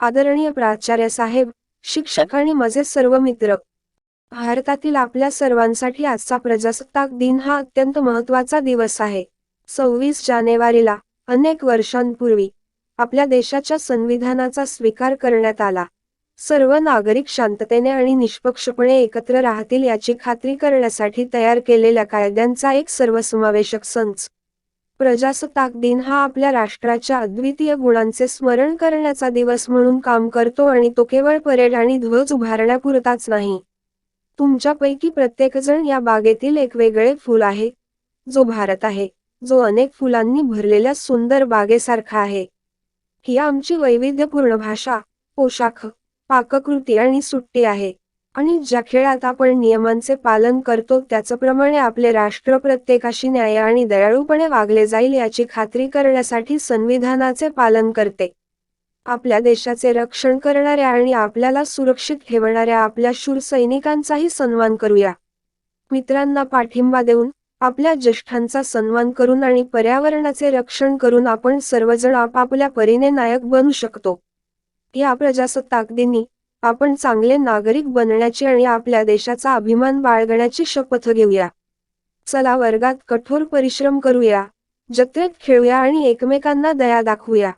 आदरणीय प्राचार्य साहेब शिक्षक आणि माझे सर्व मित्र. भारतातील आपल्या सर्वांसाठी आजचा प्रजासत्ताक दिन हा अत्यंत महत्त्वाचा दिवस आहे. सव्वीस जानेवारीला अनेक वर्षांपूर्वी आपल्या देशाच्या संविधानाचा स्वीकार करण्यात आला. सर्व नागरिक शांततेने आणि निष्पक्षपणे एकत्र राहतील याची खात्री करण्यासाठी तयार केलेल्या कायद्यांचा एक सर्वसमावेशक संच. प्रजासत्ताक दिन हा आपल्या राष्ट्राच्या अद्वितीय गुणांचे स्मरण करण्याचा दिवस म्हणून काम करतो आणि तो केवळ परेड आणि ध्वज उभारण्यापुरताच नाही. तुमच्यापैकी प्रत्येकजण या बागेतील एक वेगळे फूल आहे. जो भारत आहे जो अनेक फुलांनी भरलेल्या सुंदर बागेसारखा आहे. ही आमची वैविध्यपूर्ण भाषा पोशाख पाककृती आणि सुट्टी आहे. आणि ज्या खेळात आपण नियमांचे पालन करतो त्याचप्रमाणे आपले राष्ट्र प्रत्येकाशी न्याय आणि दयाळूपणे वागले जाईल याची खात्री करण्यासाठी संविधानाचे पालन करते. आपल्या देशाचे रक्षण करणाऱ्या आणि आपल्याला सुरक्षित ठेवणाऱ्या आपल्या शूर सैनिकांचाही सन्मान करूया. मित्रांना पाठिंबा देऊन आपल्या ज्येष्ठांचा सन्मान करून आणि पर्यावरणाचे रक्षण करून आपण सर्वजण आपापल्या परीने नायक बनू शकतो. या प्रजासत्ताक दिनी आपण चांगले नागरिक बनण्याची आणि आपल्या देशाचा अभिमान बाळगण्याची शपथ घेऊया. चला वर्गात कठोर परिश्रम करूया. जत्रेत खेळूया आणि एकमेकांना दया दाखवूया.